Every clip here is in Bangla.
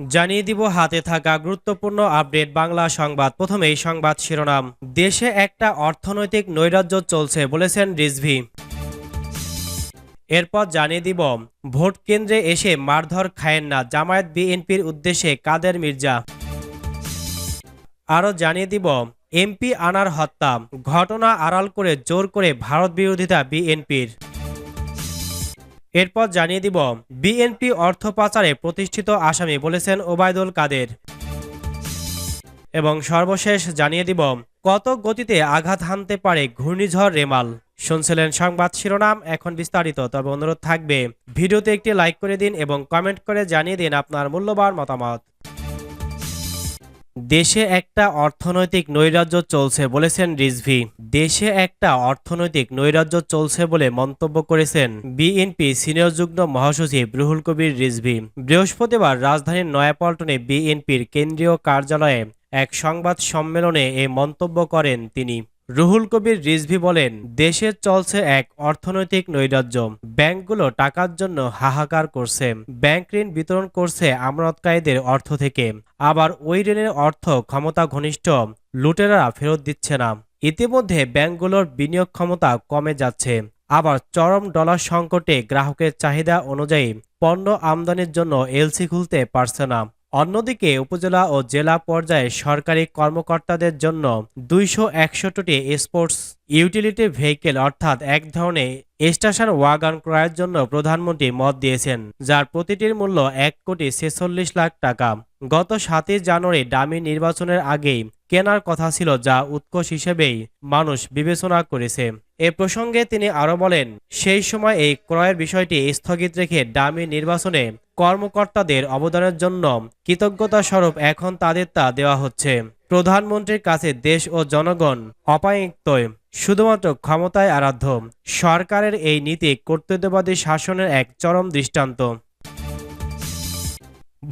জানিয়ে দিব হাতে থাকা গুরুত্বপূর্ণ আপডেট বাংলা সংবাদ। প্রথমেই সংবাদ শিরোনাম। দেশে একটা অর্থনৈতিক নৈরাজ্য চলছে বলেছেন রিজভি। এরপর জানিয়ে দিব, ভোট কেন্দ্রে এসে মারধর খায়েন না জামায়াত বিএনপির উদ্দেশ্যে কাদের মির্জা। আরও জানিয়ে দিব, এমপি আনার হত্যা, ঘটনা আড়াল করে জোর করে ভারত বিরোধিতা বিএনপির। এরপর জানিয়ে দিব, বিএনপি অর্থ পাচারে প্রতিষ্ঠিত আসামি বলেছেন ওবায়দুল কাদের। এবং সর্বশেষ জানিয়ে দিব, কত গতিতে আঘাত হানতে পারে ঘূর্ণিঝড় রেমাল? শুনছিলেন সংবাদ শিরোনাম, এখন বিস্তারিত, তবে অনুরোধ থাকবে, ভিডিওতে একটি লাইক করে দিন এবং কমেন্ট করে জানিয়ে দিন আপনার মূল্যবান মতামত। দেশে একটা অর্থনৈতিক নৈরাজ্য চলছে বলেছেন রিজভি। দেশে একটা অর্থনৈতিক নৈরাজ্য চলছে বলে মন্তব্য করেছেন বিএনপি সিনিয়র যুগ্ম মহাসচিব রুহুল কবির রিজভি। বৃহস্পতিবার রাজধানীর নয়াপল্টনে বিএনপির কেন্দ্রীয় কার্যালয়ে এক সংবাদ সম্মেলনে এ মন্তব্য করেন তিনি। রুহুল কবির রিজভি বলেন, দেশে চলছে এক অর্থনৈতিক নৈরাজ্য। ব্যাংকগুলো টাকার জন্য হাহাকার করছে। ব্যাংক ঋণ বিতরণ করছে আমানতকারীদের অর্থ থেকে। আবার ওই ঋণের অর্থ ক্ষমতা ঘনিষ্ঠ। লুটেরারা ফেরত দিচ্ছে না। ইতিমধ্যে ব্যাংকগুলোর বিনিয়োগ ক্ষমতা কমে যাচ্ছে। আবার চরম ডলার সংকটে গ্রাহকের চাহিদা অনুযায়ী পণ্য আমদানির জন্য এলসি খুলতে পারছে না। অন্যদিকে উপজেলা ও জেলা পর্যায়ে সরকারি কর্মকর্তাদের জন্য দুইশো একষট্টি স্পোর্টস ইউটিলিটি ভেহিকেল অর্থাৎ এক ধরনের স্টেশন ওয়াগন ক্রয়ের জন্য প্রধানমন্ত্রী মত দিয়েছেন, যার প্রতিটির মূল্য এক কোটি ছেচল্লিশ লাখ টাকা। গত সাতই জানুয়ারি ডামি নির্বাচনের আগেই কেনার কথা ছিল যা উৎকোষ হিসেবেই মানুষ বিবেচনা করেছে। এ প্রসঙ্গে তিনি আরও বলেন, সেই সময় এই ক্রয়ের বিষয়টি স্থগিত রেখে ডামি নির্বাচনে কর্মকর্তাদের অবদানের জন্য কৃতজ্ঞতা স্বরূপ এখন তাদের তা দেওয়া হচ্ছে। প্রধানমন্ত্রীর কাছে দেশ ও জনগণ অপায়িক্তই, শুধুমাত্র ক্ষমতায় আরাধ্য। সরকারের এই নীতি কর্তৃত্ববাদী শাসনের এক চরম দৃষ্টান্ত।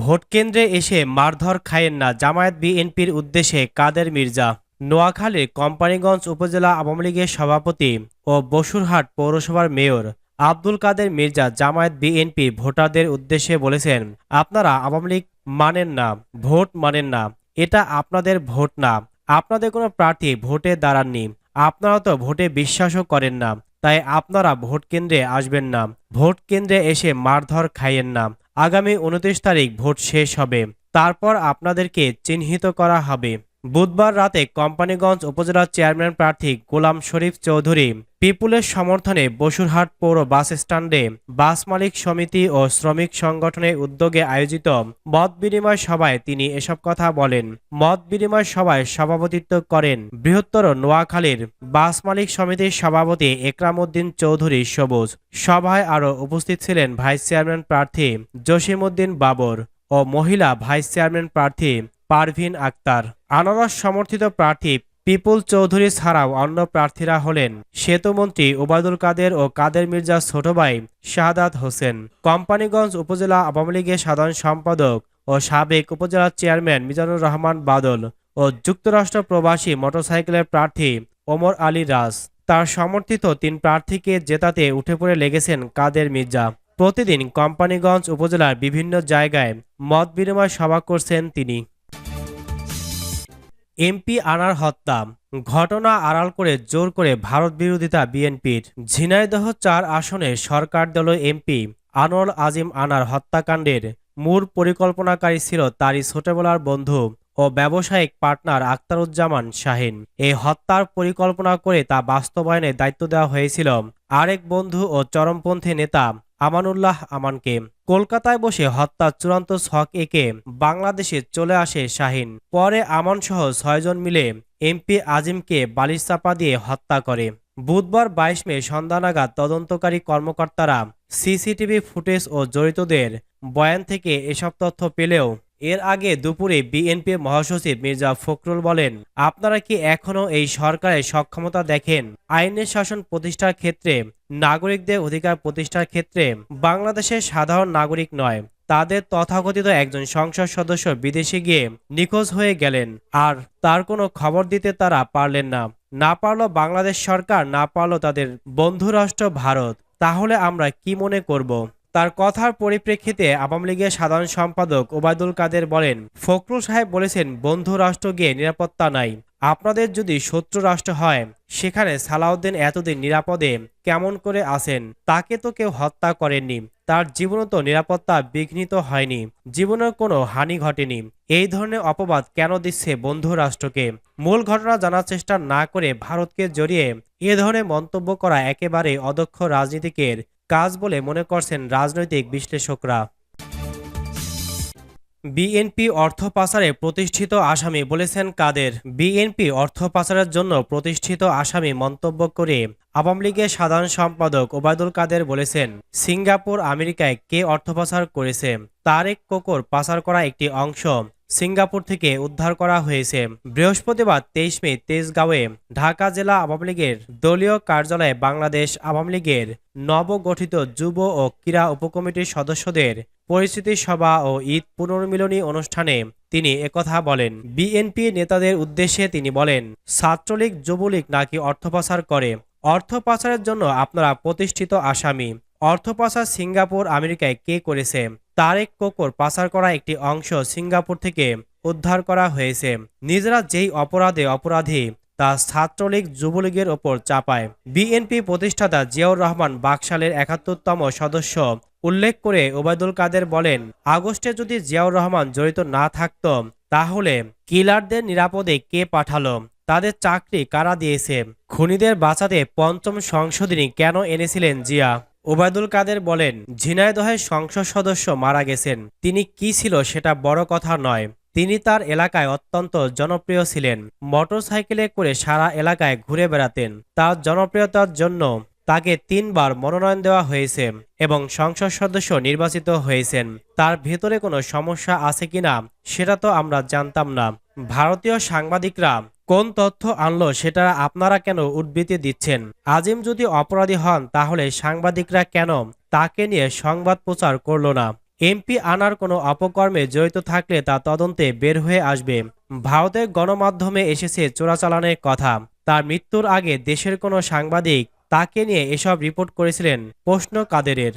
ভোট কেন্দ্রে এসে মারধর খায়েন না জামায়াত বিএনপির উদ্দেশ্যে কাদের মির্জা। নোয়াখালীর কোম্পানিগঞ্জ উপজেলা আওয়ামী লীগের সভাপতি ও বসুরহাট পৌরসভার মেয়র আব্দুল কাদের মির্জা জামায়াত বিএনপি ভোটারদের উদ্দেশ্যে বলেছেন, আপনারা আওয়ামী লীগ মানেন না, ভোট মানেন না। এটা আপনাদের ভোট না। আপনাদের কোনো প্রার্থী ভোটে দাঁড়াননি। আপনারা তো ভোটে বিশ্বাসও করেন না। তাই আপনারা ভোট কেন্দ্রে আসবেন না। ভোট কেন্দ্রে এসে মারধর খাইয়েন না। আগামী উনত্রিশ তারিখ ভোট শেষ হবে। তারপর আপনাদেরকে চিহ্নিত করা হবে। বুধবার রাতে কোম্পানিগঞ্জ উপজেলার চেয়ারম্যান প্রার্থী গোলাম শরীফ চৌধুরী পিপুলের সমর্থনে বসুরহাট পৌর বাস স্ট্যান্ডে বাস মালিক সমিতি ও শ্রমিক সংগঠনের উদ্যোগে আয়োজিত মত বিনিময় সভায় তিনি এসব কথা বলেন। মত বিনিময় সভায় সভাপতিত্ব করেন বৃহত্তর নোয়াখালীর বাস মালিক সমিতির সভাপতি একরামউদ্দিন চৌধুরী সবুজ। সভায় আরও উপস্থিত ছিলেন ভাইস চেয়ারম্যান প্রার্থী জসিমউদ্দিন বাবর ও মহিলা ভাইস চেয়ারম্যান প্রার্থী পারভিন আক্তার। আনারস সমর্থিত প্রার্থী পিপুল চৌধুরী ছাড়াও অন্য প্রার্থীরা হলেন সেতুমন্ত্রী ওবায়দুল কাদের ও কাদের মির্জা ছোট ভাই শাহাদাত হোসেন। কোম্পানিগঞ্জ উপজেলা আওয়ামী লীগের সাধারণ সম্পাদক ও সাবেক উপজেলা চেয়ারম্যান মিজানুর রহমান বাদল ও যুক্তরাষ্ট্র প্রবাসী মোটরসাইকেলের প্রার্থী ওমর আলী রাজ। তার সমর্থিত তিন প্রার্থীকে জেতাতে উঠে পড়ে লেগেছেন কাদের মির্জা। প্রতিদিন কোম্পানিগঞ্জ উপজেলার বিভিন্ন জায়গায় মত বিনিময় সভা করছেন তিনি। এমপি আনার হত্যা, ঘটনা আড়াল করে জোর করে ভারত বিরোধিতা বিএনপির। ঝিনাইদহ চার আসনে সরকার দল এমপি আনোয়ার আজিম আনার হত্যাকাণ্ডের মূল পরিকল্পনাকারী ছিল তারই ছোটবেলার বন্ধু ও ব্যবসায়িক পার্টনার আখতারুজ্জামান শাহিন। এই হত্যার পরিকল্পনা করে তা বাস্তবায়নে দায়িত্ব দেওয়া হয়েছিল আরেক বন্ধু ও চরমপন্থী নেতা আমানুল্লাহ আমানকে কলকাতায় বসে হত্যা চূড়ান্ত ছক একে বাংলাদেশে চলে আসে শাহিন। পরে আমান সহ ছয়জন মিলে এমপি আজিমকে বালিশ চাপা দিয়ে হত্যা করে। বুধবার বাইশ মে সন্ধ্যা নাগাদ তদন্তকারী কর্মকর্তারা সিসিটিভি ফুটেজ ও জড়িতদের বয়ান থেকে এসব তথ্য পেলেও এর আগে দুপুরে বিএনপি মহাসচিব মির্জা ফখরুল বলেন, আপনারা কি এখনও এই সরকারের সক্ষমতা দেখেন? আইনের শাসন প্রতিষ্ঠার ক্ষেত্রে, নাগরিকদের অধিকার প্রতিষ্ঠার ক্ষেত্রে বাংলাদেশের সাধারণ নাগরিক নয়, তাদের তথাকথিত একজন সংসদ সদস্য বিদেশে গিয়ে নিখোঁজ হয়ে গেলেন, আর তার কোনো খবর দিতে তারা পারলেন না। না পারল বাংলাদেশ সরকার, না পারল তাদের বন্ধুরাষ্ট্র ভারত। তাহলে আমরা কি মনে করব? তার কথার পরিপ্রেক্ষিতে আওয়ামী লীগের সাধারণ সম্পাদক ওবায়দুল কাদের বলেন, ফখরুল সাহেব বলেছেন, বন্ধু রাষ্ট্র গিয়ে নিরাপত্তা নাই। আপনাদের যদি শত্রু রাষ্ট্র হয়, সেখানে সালাউদ্দিন এতদিন নিরাপদে কেমন করে আছেন? তাকে তো কেউ হত্যা করেননি। তার জীবনও তো নিরাপত্তা বিঘ্নিত হয়নি। জীবনের কোনো হানি ঘটেনি। এই ধরনের অপবাদ কেন দিচ্ছে বন্ধু রাষ্ট্রকে? মূল ঘটনা জানার চেষ্টা না করে ভারতকে জড়িয়ে এ ধরনের মন্তব্য করা একেবারে অদক্ষ রাজনীতিকের কাজ বলে মনে করছেন রাজনৈতিক বিশ্লেষকরা। বিএনপি অর্থ পাচারে প্রতিষ্ঠিত আসামি বলেছেন কাদের। বিএনপি অর্থ পাচারের জন্য প্রতিষ্ঠিত আসামি মন্তব্য করে আওয়ামী লীগের সাধারণ সম্পাদক ওবায়দুল কাদের বলেছেন, সিঙ্গাপুর আমেরিকায় কে অর্থ পাচার করেছে? তারেক কোকর পাচার করা একটি অংশ। সিঙ্গাপুর থেকে উদ্ধার করা হয়েছে। বৃহস্পতিবার তেইশ মে তেজগাঁওয়ে ঢাকা জেলা আওয়ামী লীগের দলীয় কার্যালয়ে বাংলাদেশ আওয়ামী লীগের নবগঠিত যুব ও ক্রীড়া উপকমিটির সদস্যদের পরিস্থিতি সভা ও ঈদ পুনর্মিলনী অনুষ্ঠানে তিনি একথা বলেন। বিএনপি নেতাদের উদ্দেশ্যে তিনি বলেন, ছাত্রলীগ, যুবলীগ নাকি অর্থ করে? অর্থ পাচারের জন্য আপনারা প্রতিষ্ঠিত আসামি। অর্থ পাচার সিঙ্গাপুর আমেরিকায় কে করেছে? তারেক কোকর পাচার করা একটি অংশ সিঙ্গাপুর থেকে উদ্ধার করা হয়েছে। নিজেরা যেই অপরাধে অপরাধী, তা ছাত্রলীগ যুবলীগের ওপর চাপায়। বিএনপি প্রতিষ্ঠাতা জিয়াউর রহমান বাকশালের একাত্তরতম সদস্য উল্লেখ করে ওবায়দুল কাদের বলেন, আগস্টে যদি জিয়াউর রহমান জড়িত না থাকত, তাহলে কিলারদের নিরাপদে কে পাঠালো? তাদের চাকরি কারা দিয়েছে? খুনিদের বাঁচাতে পঞ্চম সংশোধনী কেন এনেছিলেন জিয়া? ওবায়দুল কাদের বলেন ঝিনাইদহের সংসদ সদস্য মারা গেছেন। তিনি কি ছিল সেটা বড় কথা নয়। তিনি তার এলাকায় অত্যন্ত জনপ্রিয় ছিলেন। মোটরসাইকেলে করে সারা এলাকায় ঘুরে বেড়াতেন। তার জনপ্রিয়তার জন্য তাকে তিনবার মনোনয়ন দেওয়া হয়েছে এবং সংসদ সদস্য নির্বাচিত হয়েছেন। তার ভেতরে কোনো সমস্যা আছে কিনা, সেটা তো আমরা জানতাম না। ভারতীয় সাংবাদিকরা কোন তথ্য আনলো সেটা আপনারা কেন উদ্বৃত্তি দিচ্ছেন? আজিম যদি অপরাধী হন, তাহলে সাংবাদিকরা কেন তাকে নিয়ে সংবাদ প্রচার করল না? এমপি আনার কোনো অপকর্মে জড়িত থাকলে তা তদন্তে বের হয়ে আসবে। ভারতের গণমাধ্যমে এসেছে চোরাচালানের কথা। তার মৃত্যুর আগে দেশের কোনো সাংবাদিক তাকে নিয়ে এসব রিপোর্ট করেছিলেন প্রশ্ন কাদেরের।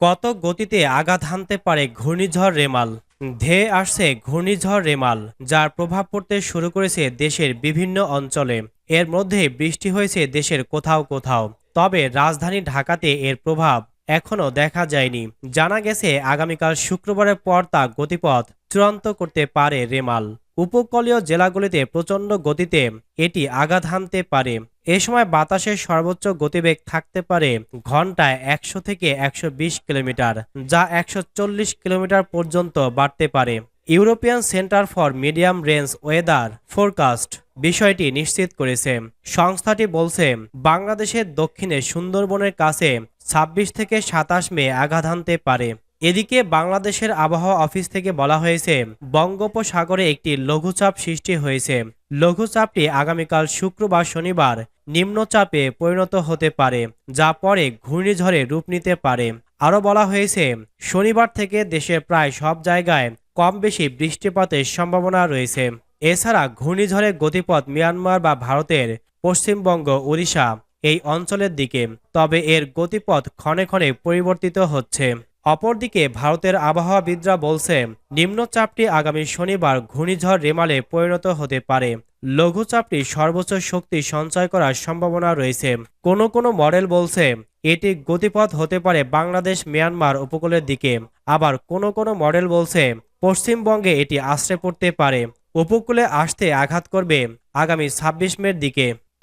কত গতিতে আঘাত হানতে পারে ঘূর্ণিঝড় রেমাল? ধেয়ে আসছে ঘূর্ণিঝড় রেমাল, যার প্রভাব পড়তে শুরু করেছে দেশের বিভিন্ন অঞ্চলে। এর মধ্যে বৃষ্টি হয়েছে দেশের কোথাও কোথাও। তবে রাজধানী ঢাকাতে এর প্রভাব এখনও দেখা যায়নি। জানা গেছে, আগামীকাল শুক্রবারের পর তা গতিপথ চূড়ান্ত করতে পারে রেমাল। উপকূলীয় জেলাগুলিতে প্রচণ্ড গতিতে এটি আঘাত হানতে পারে। এ সময় বাতাসের সর্বোচ্চ গতিবেগ থাকতে পারে ঘন্টায় একশো থেকে একশো বিশ কিলোমিটার, যা একশো চল্লিশ কিলোমিটার পর্যন্ত বাড়তে পারে। European Centre for Medium Range Weather Forecast বিষয়টি নিশ্চিত করেছে। সংস্থাটি বলছে, বাংলাদেশের দক্ষিণে সুন্দরবনের কাছে ২৬ থেকে সাতাশ মে আঘাত হানতে পারে। এদিকে বাংলাদেশের আবহাওয়া অফিস থেকে বলা হয়েছে, বঙ্গোপসাগরে একটি লঘুচাপ সৃষ্টি হয়েছে। লঘুচাপটি আগামীকাল শুক্রবার শনিবার নিম্নচাপে পরিণত হতে পারে, যা পরে ঘূর্ণিঝড়ে রূপ নিতে পারে। আরও বলা হয়েছে, শনিবার থেকে দেশের প্রায় সব জায়গায় কম বেশি বৃষ্টিপাতের সম্ভাবনা রয়েছে। এছাড়া ঘূর্ণিঝড়ের গতিপথ মিয়ানমার বা ভারতের পশ্চিমবঙ্গ, ওড়িশা এই অঞ্চলের দিকে, তবে এর গতিপথ ক্ষণে ক্ষণে পরিবর্তিত হচ্ছে। অপরদিকে ভারতের আবহাওয়াবিদরা বলছে, নিম্নচাপটি আগামী শনিবার ঘূর্ণিঝড় রেমালে পরিণত হতে পারে। লঘুচাপটি সর্বোচ্চ শক্তি সঞ্চয় করার সম্ভাবনা রয়েছে। কোনো কোনো মডেল বলছে, এটি গতিপথ হতে পারে বাংলাদেশ, মিয়ানমার উপকূলের দিকে। আবার কোনো কোনো মডেল বলছে, পশ্চিমবঙ্গে এটি আশ্রে পড়তে পারে। উপকূলে আসতে আঘাত করবে আগামী ছাব্বিশ মের দিকে।